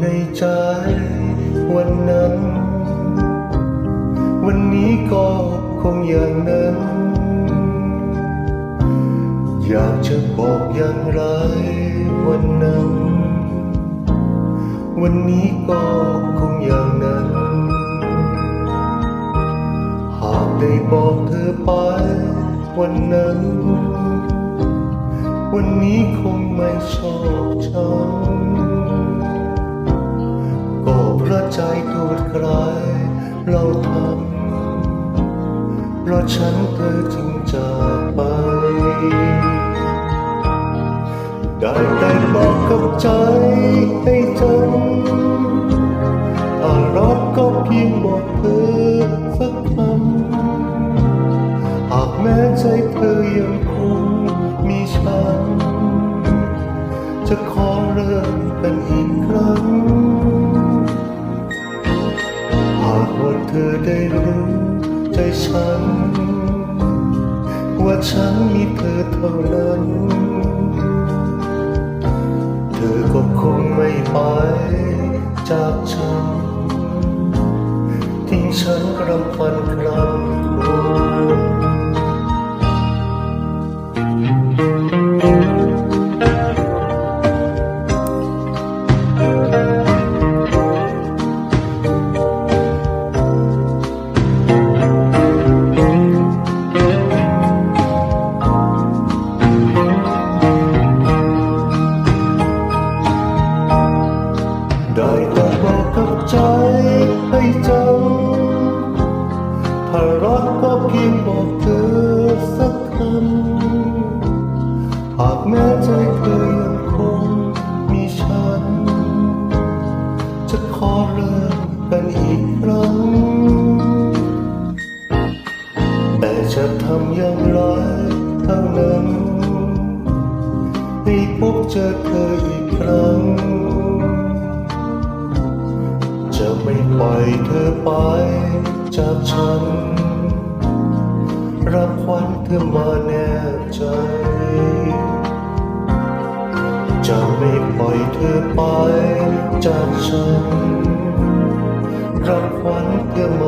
ใจ วันนั้น วันนี้ก็คงอย่างนั้น อยากจะบอกอย่างไร วันนั้น วันนี้ก็คงอย่างนั้น หากได้บอกเธอไป วันนั้น วันนี้คงไม่ชอบฉันก็ ใครเราทำเพราะฉันเธอจึงจากไป ได้แต่บอกกับใจให้จำถ้ารักก็เพียงบอกเธอสักคำหากแม้ใจเธอยังคงมีฉัน จะขอเริ่มกันอีกครั้งากว่าเธอได้รู้ใจฉัน ว่าฉันมีเธอเท่านั้น เธอก็คงไม่ไปจากฉันทิ้งฉันรำพันครำ ได้แต่บอกกับใจให้จำถ้ารักก็เพียงบอกเธอสักคำหากแม้ใจเธอยังคงมีฉัน จะขอเริ่มกันอีกครั้ง แต่จะทำอย่างไรเท่านั้นให้พบเจอเธออีกครั้ง ปล่อยเธอไปจากฉัน รับควันเธอมาแนบใจ จะไม่ปล่อยเธอไปจากฉัน รับควันเธอ